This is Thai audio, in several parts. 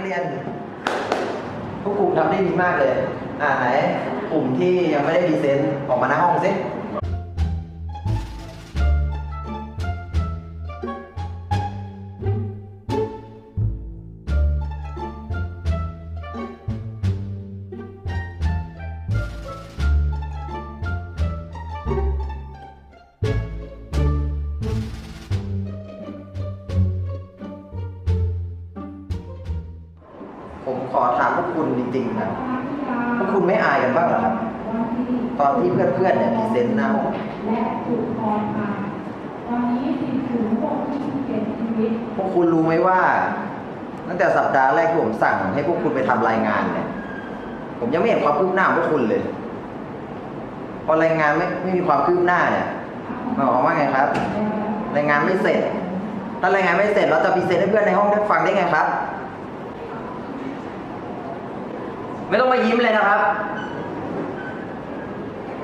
ักเรียนพวกกลุ่มทำได้ดีมากเลย อ่าไหนกลุ่มที่ยังไม่ได้ดีเซนต์ออกมาหน้าห้องสิ วกคุณจริงๆนะพวกคุณไม่อายกันบ้างหรอครับ ตอนที่เพื่อนๆเนี่ยพรีเซนต์หน้าห้องและถูกคอนค่ะตอนนี้ติดถึง627ชีวิตพวกคุณรู้ไหมว่า ตั้งแต่สัปดาห์แรกที่ผมสั่งให้พวกคุณไปทำรายงานเนี่ย ผมยังไม่เห็นความคืบหน้าของพวกคุณเลย พอรายงานไม่ไม่มีความคืบหน้าเนี่ยหมายความว่าไงครับ รายงานไม่เสร็จ ถ้ารายงานไม่เสร็จเราจะพรีเซนต์ให้เพื่อนในห้องได้ฟังได้ไงครับ ไม่ต้องมายิ้มเลยนะครับ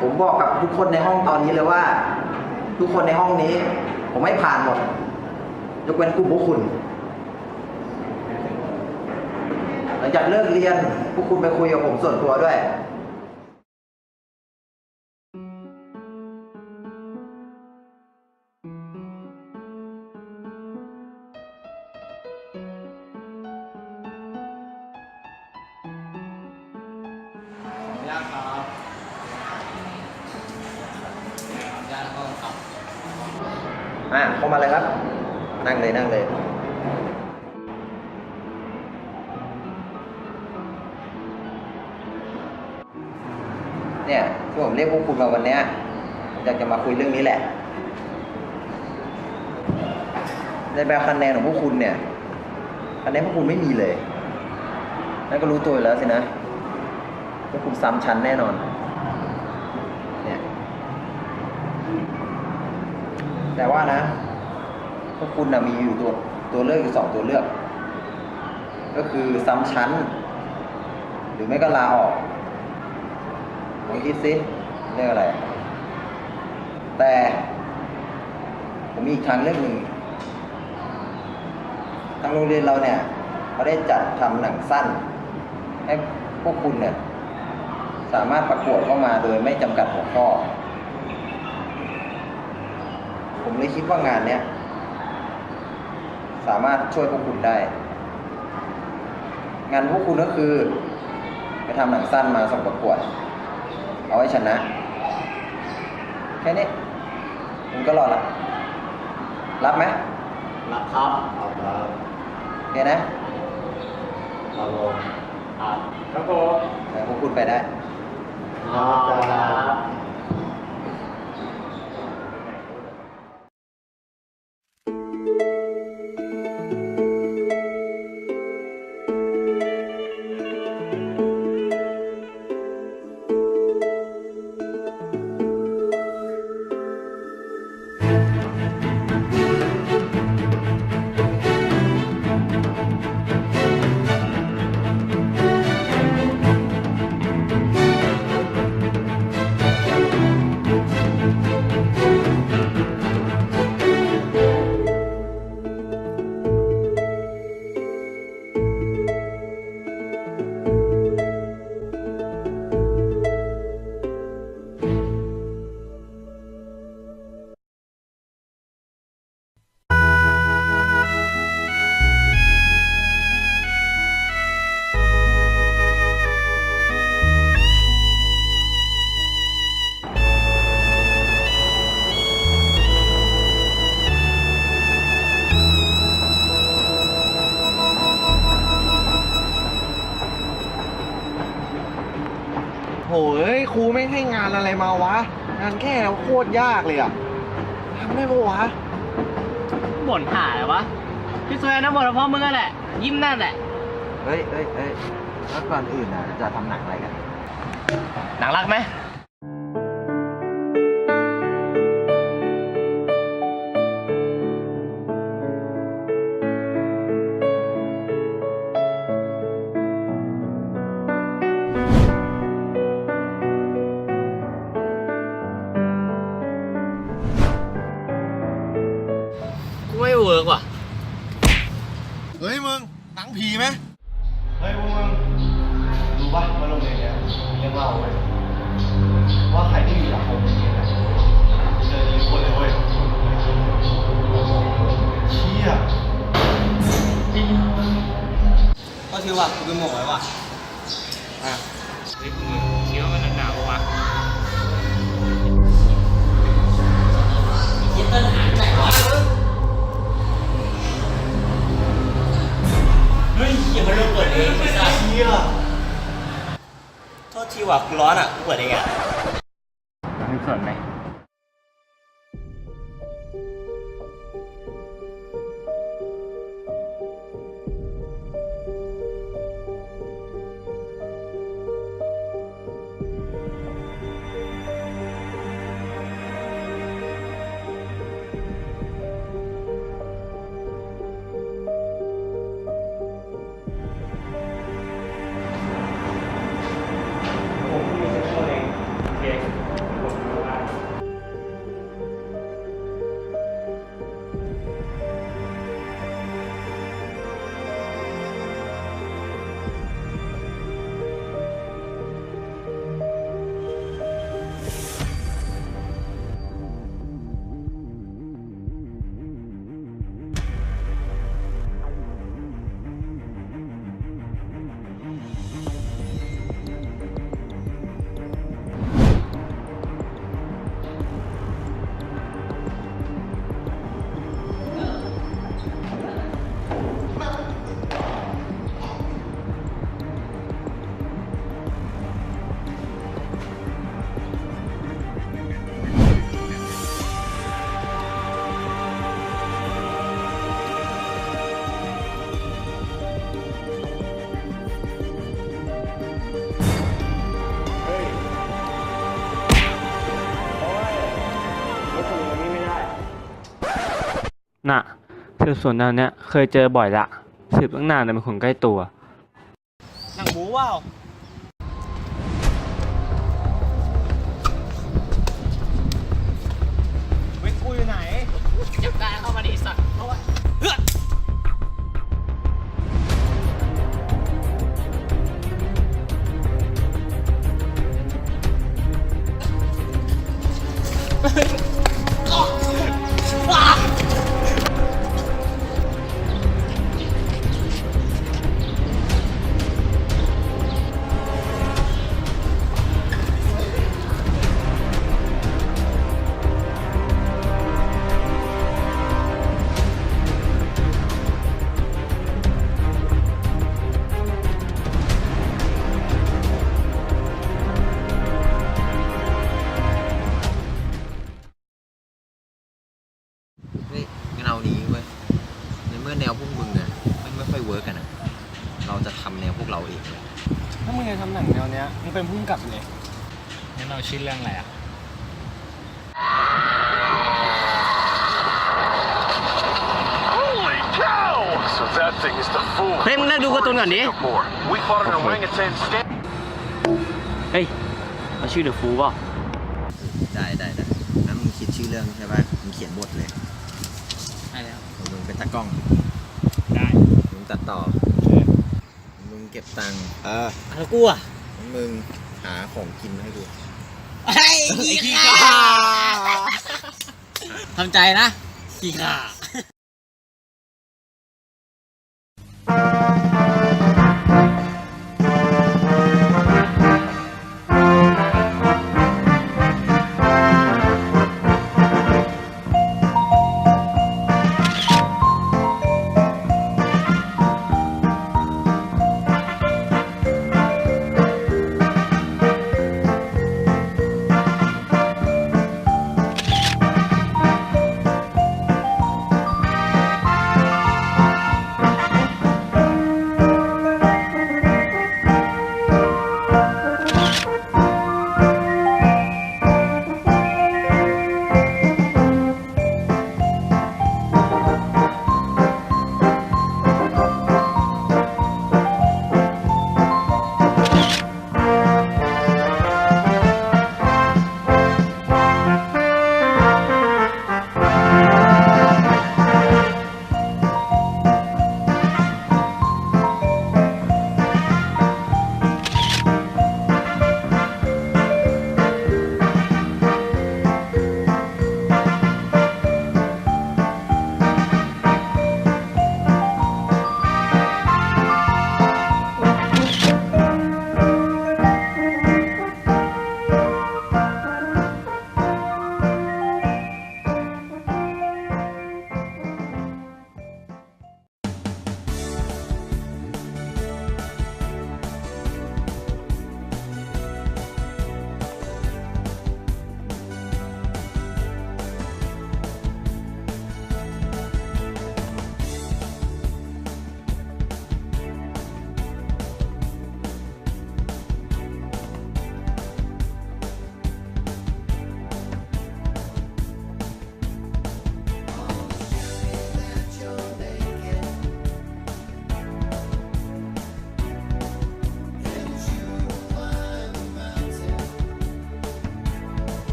ผมบอกกับทุกคนในห้องตอนนี้เลยว่า ทุกคนในห้องนี้ ผมไม่ผ่านหมด ยกเว้นกลุ่มพวกคุณ หลังจากเลิกเรียนพวกคุณไปคุยกับผมส่วนตัวด้วยย เลยนั่งเลยเนี่ยที่ผมเรียกพวกคุณมาวันเนี้ยอยากจะมาคุยเรื่องนี้แหละ ในแบบคะแนนของพวกคุณเนี่ยคะแนนพวกคุณไม่มีเลยนั่นก็รู้ตัวแล้วสินะพวกคุณซ้ำชั้นแน่นอน เนี่ย แต่ว่านะ พวกคุณนะมีอยู่ตัวตัวเลือกอยู่สองตัวเลือก ก็คือซ้ำชั้น หรือไม่ก็ลาออกลองคิดสิเรื่องอะไร แต่ผมมีอีกทางเลือกหนึ่งทางโรงเรียนเราเนี่ยเขาได้จัดทำหนังสั้น ให้พวกคุณเนี่ยสามารถประกวดเข้ามาโดยไม่จำกัดหัวข้อ ผมเลยคิดว่างานเนี้ย สามารถช่วยพวกคุณได้ งานพวกคุณก็คือ ไปทำหนังสั้นมาส่งประกวด เอาไว้ชนะ แค่นี้คุณก็รอรับ รับไหมรับครับเอาครับโอเคนะครับผมครับครับผมเดี๋ยวพวกคุณไปได้ครับ มาวะ งานแค่โคตรยากเลยอะทำได้ปะวะบ่นหาอะไรวะพี่ซวยนะบ่นเพราะมึงนั่นแหละ ยิ้มนั่นแหละ เฮ้ยเฮ้ยเฮ้ยแล้วก่อนอื่นนะจะทำหนังอะไรกัน หนังรักไหม ฮ้ยพวกมึงคิดว่ามันหนักหนาวปะวะเฮ้ยอย่ามาเริ่มเปิดเองไม่ได้เชี่ยโทษทีว่ะกูร้อนอะกูเปิดเองอะ สืบสวนแนวเนี้ยเคยเจอบ่อยละสืบตั้งนานแต่เป็นคนใกล้ตัว หนังหมูว่าว นเอานี้เว้ยในเมื่อแนวพวกมึงอะมันไม่ค่อยเวิร์กกันอะเราจะทำแนวพวกเราเองเลยถ้ามึงจะทำหนังแนวเนี้ยมึงเป็นผู้กำกับเลยงั้นเราชื่อเรื่องอะไรอะ Holy cow! So that thing is the fool. เฮ้ยมึงนั่งดูการ์ตูนก่อนดิ More. We fought an orangutan stand. เฮ้ยเขาชื่อเดอะฟูป่ะได้ได้ได้แล้วมึงคิดชื่อเรื่องใช่ป่ะมึงเขียนบทเลย ได้แล้วของมึงเป็นตากล้องได้มึงตัดต่อมึงเก็บตังค์เออแล้วกูอะมึงหาของกินมาให้ดูไอ้ขี้ข้าทำใจนะขี้ข้า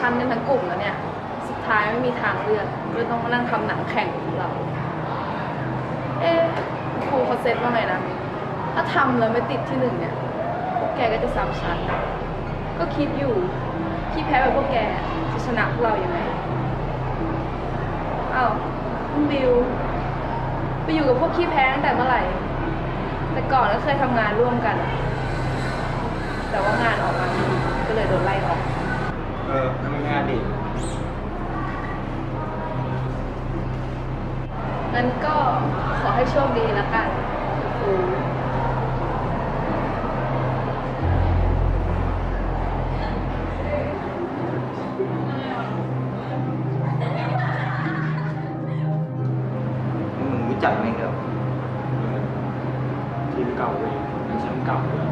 ชั้นกันทั้งกลุ่มแล้วเนี่ย สุดท้ายไม่มีทางเลือกก็เลยต้องมานั่งทำหนังแข่งกับเรา เอ๊ะครูเขาเซตว่าไงนะ ถ้าทำแล้วไม่ติดที่หนึ่งเนี่ย พวกแกก็จะซ้ำชั้น ก็คิดอยู่ ที่แพ้แบบพวกแกจะชนะพวกเราอย่างไงอ้าวคุณบิว ไปอยู่กับพวกขี้แพ้ตั้งแต่เมื่อไหร่ แต่ก่อนก็เคยทำงานร่วมกัน แต่ว่างานออกมาไม่ดีก็เลยโดนไล่ออก เออทำงานดิงั้นก็ขอให้โชคดีแล้วกันครูมึงรู้จักไหมครับทีมเก่าเลยเป็นแชมป์เก่าเลย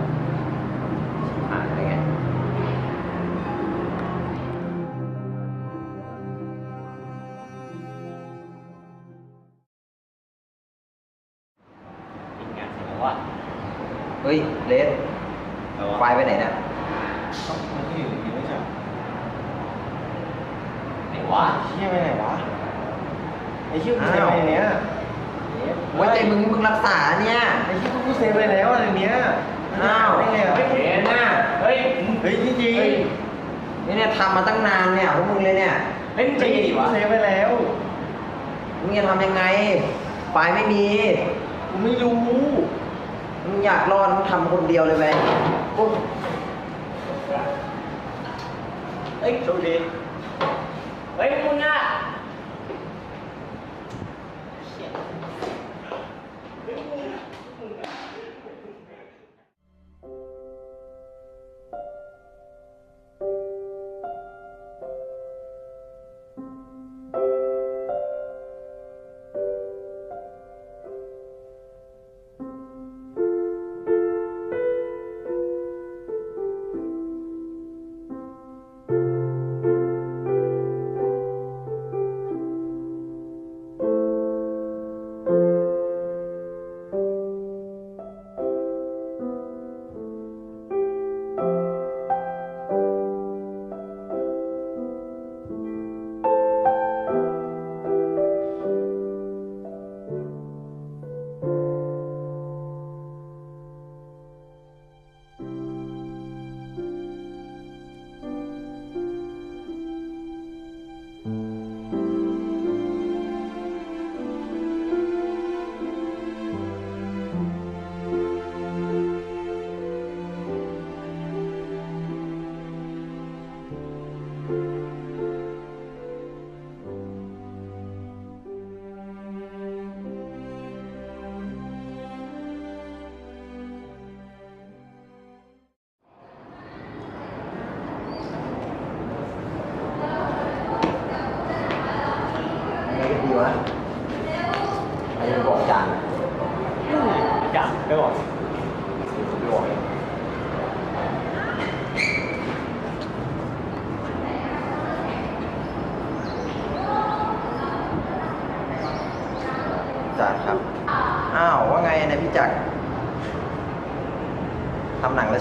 อ่านได้ไงอี มึงจะทำยังไงไฟล์ไม่มีกูไม่รู้มึงอยากรอดมึงทำคนเดียวเลยไหมปุ๊บเฮ้ยโชคดีเฮ้ยมึงอะ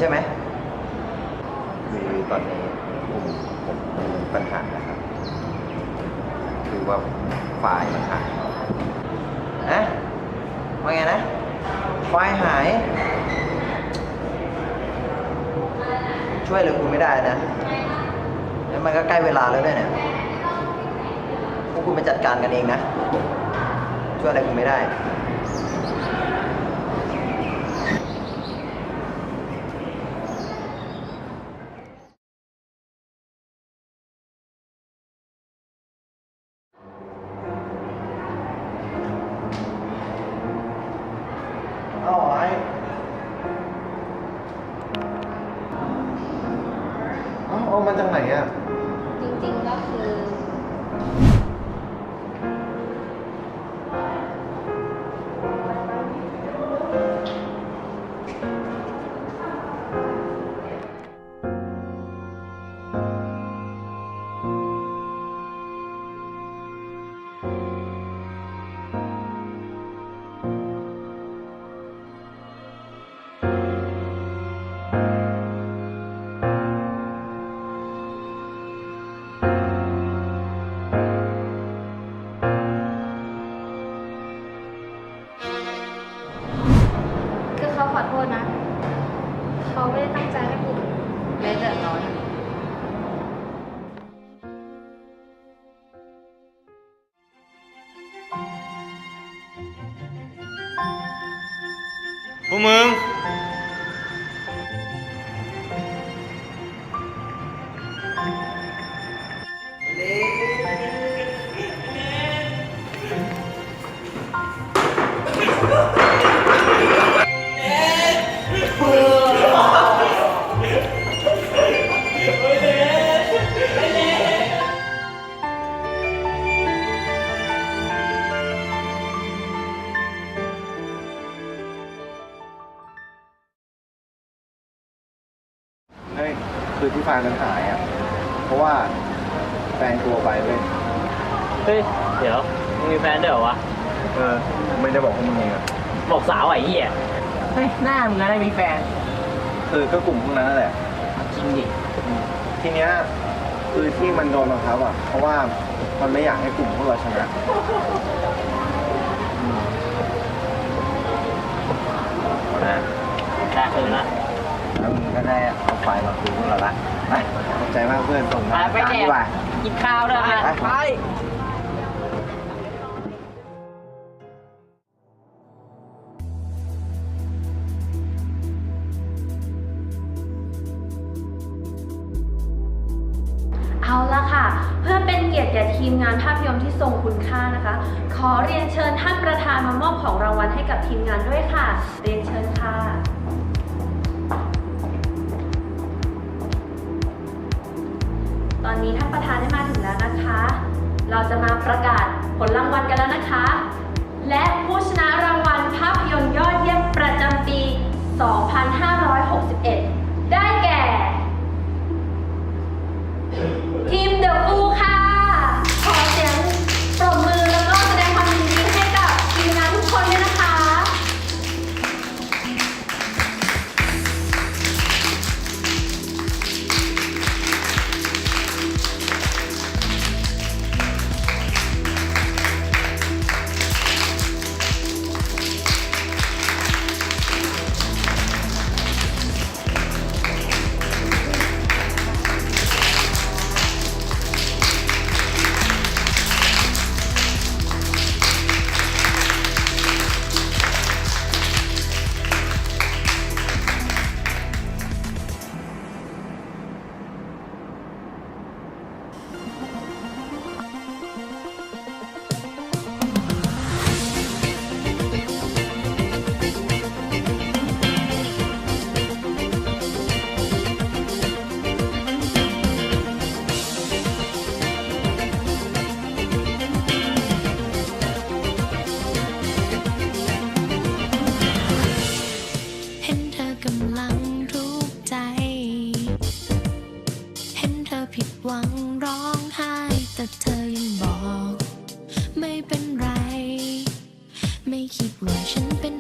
ช่ไหมคือตอนนี้ผมผมมีปัญหานะครับ คือว่าไฟล์มันหายนะว่าไงนะ ไฟล์หาย ช่วยเหลือคุณไม่ได้นะ แล้วมันก็ใกล้เวลาแล้วด้วยเนี่ยพวกคุณไปจัดการกันเองนะ ช่วยอะไรคุณไม่ได้ ไอ้เอ้าเอามาจากไหนอะ จริงๆก็คือ โทษนะ เขาไม่ได้ตั้งใจให้กูเล็กแต่ร้อย คือที่ฟางมันหายอะ เพราะว่าแฟนตัวไปเลยเฮ้ย เดี๋ยวมึงมีแฟนด้วยเหรอวะ เออไม่ได้บอกพวกมึงเองอะบอกสาวไอ้เหี้ยเฮ้ย หน้ามึงนะได้มีแฟนคือก็กลุ่มพวกนั้นนั่นแหละ จริงดิ ทีเนี้ยคือที่มันโดนบังคับอะ เพราะว่ามันไม่อยากให้กลุ่มพวกเราชนะ นะ ได้เลยนะ แล้วมึงก็ได้อะ ไปมาคุยพวกเราละไปขอบใจมากเพื่อนส่งมาไปกินข้าวด้วยไไป 身边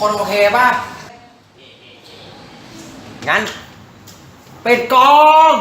คนโอเคป่ะ งั้น เป็ดกอง